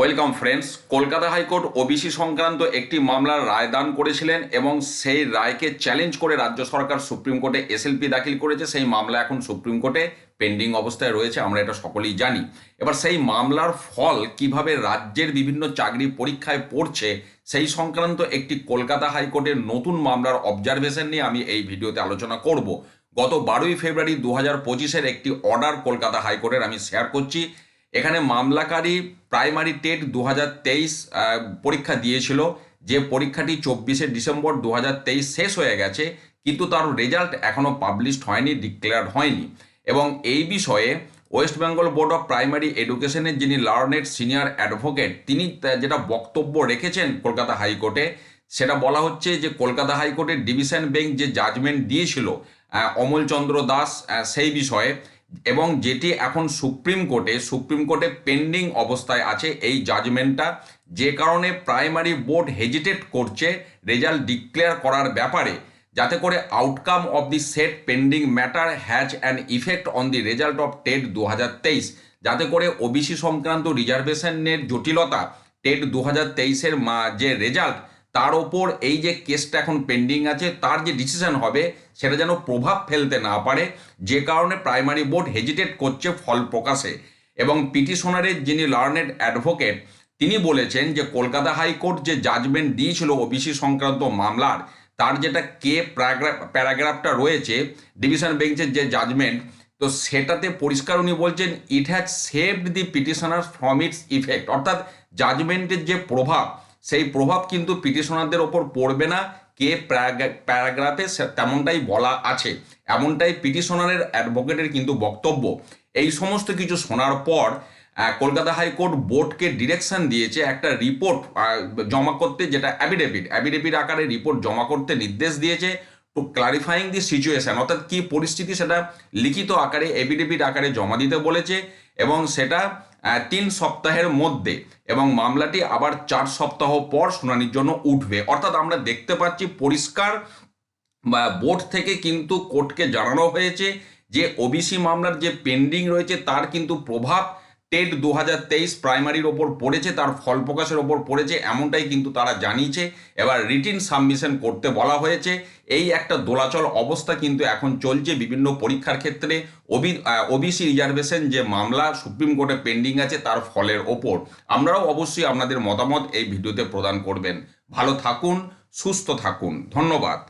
Welcome friends, Kolkata high court OBC সংক্রান্ত একটি মামলার রায় দান করেছিলেন এবং সেই রায়কে চ্যালেঞ্জ করে রাজ্য সরকার সুপ্রিম কোর্টে এসএলপি দাখিল করেছে। সেই মামলা এখন সুপ্রিম কোর্টে পেন্ডিং অবস্থায় রয়েছে, আমরা এটা সকলেই জানি। এবার সেই মামলার ফল কীভাবে রাজ্যের বিভিন্ন চাকরি পরীক্ষায় পড়ছে, সেই সংক্রান্ত একটি কলকাতা হাইকোর্টের নতুন মামলার অবজারভেশন নিয়ে আমি এই ভিডিওতে আলোচনা করব। গত বারোই ফেব্রুয়ারি দু হাজার পঁচিশের একটি অর্ডার কলকাতা হাইকোর্টের আমি শেয়ার করছি। এখানে মামলাকারী প্রাইমারি টেট দু হাজার তেইশ পরীক্ষা দিয়েছিল। যে পরীক্ষাটি চব্বিশে ডিসেম্বর দু হাজার তেইশ শেষ হয়ে গেছে, কিন্তু তার রেজাল্ট এখনও পাবলিশড হয়নি ডিক্লেয়ার হয়নি। এবং এই বিষয়ে West Bengal board of primary এডুকেশনের যিনি লার্নেড সিনিয়র অ্যাডভোকেট, তিনি যেটা বক্তব্য রেখেছেন কলকাতা হাইকোর্টে, সেটা বলা হচ্ছে যে কলকাতা হাইকোর্টের ডিভিশন বেঞ্চ যে জাজমেন্ট দিয়েছিল অমলচন্দ্র দাস সেই বিষয়ে এবং যেটি এখন সুপ্রিম কোর্টে সুপ্রিম কোর্টে পেন্ডিং অবস্থায় আছে এই জাজমেন্টটা যে কারণে প্রাইমারি বোর্ড হেজিটেট করছে রেজাল্ট ডিক্লেয়ার করার ব্যাপারে, যাতে করে outcome of the said pending matter has an effect on the result of TET দু হাজার তেইশ। যাতে করে ওবিসি সংক্রান্ত রিজার্ভেশনের জটিলতা টেট দু হাজার তেইশের মা যে রেজাল্ট তার ওপর এই যে কেসটা এখন পেন্ডিং আছে, তার যে ডিসিশন হবে, সেটা যেন প্রভাব ফেলতে না পারে, যে কারণে প্রাইমারি বোর্ড হেজিটেট করছে ফল প্রকাশে। এবং পিটিশনারের যিনি লার্নেড অ্যাডভোকেট তিনি বলেছেন যে কলকাতা হাইকোর্ট যে জাজমেন্ট দিয়েছিল ওবিসি সংক্রান্ত মামলার, তার যেটা কে প্যারাগ্রাফ প্যারাগ্রাফটা রয়েছে ডিভিশন বেঞ্চের যে জাজমেন্ট তো সেটাতে পরিষ্কার উনি বলছেন it has saved the petitioner from its effect অর্থাৎ জাজমেন্টের যে প্রভাব সেই প্রভাব কিন্তু পিটিশনারদের ওপর পড়বে না। কে প্যারাগ্রাফে তেমনটাই বলা আছে। এমনটাই পিটিশনারের অ্যাডভোকেটের কিন্তু বক্তব্য। এই সমস্ত কিছু শোনার পর কলকাতা হাইকোর্ট বোর্ডকে ডিরেকশন দিয়েছে একটা রিপোর্ট জমা করতে যেটা অ্যাবিডেভিট অ্যাবিডেভিট আকারে রিপোর্ট জমা করতে নির্দেশ দিয়েছে টু ক্লারিফাইং দি সিচুয়েশন অর্থাৎ কি পরিস্থিতি সেটা লিখিত আকারে এফিডেভিট আকারে জমা দিতে বলেছে এবং সেটা তিন সপ্তাহের মধ্যে এবং মামলাটি আবার চার সপ্তাহ পর শুনানির জন্য উঠবে। অর্থাৎ আমরা দেখতে পাচ্ছি পরিষ্কার বোর্ড থেকে কিন্তু কোর্টকে জানানো হয়েছে যে ওবিসি মামলার যে পেন্ডিং রয়েছে তার কিন্তু প্রভাব টেট দু হাজার তেইশ প্রাইমারির ওপর পড়েছে, তার ফল প্রকাশের ওপর পড়েছে, এমনটাই কিন্তু তারা জানিয়েছে। এবার রিটিন সাবমিশন করতে বলা হয়েছে। এই একটা দোলাচল অবস্থা কিন্তু এখন চলছে বিভিন্ন পরীক্ষার ক্ষেত্রে। ওবি ওবিসি রিজার্ভেশন যে মামলা সুপ্রিম কোর্টে পেন্ডিং আছে, তার ফলের ওপর। আমরাও অবশ্যই আপনাদের মতামত এই ভিডিওতে প্রদান করবেন। ভালো থাকুন, সুস্থ থাকুন। ধন্যবাদ।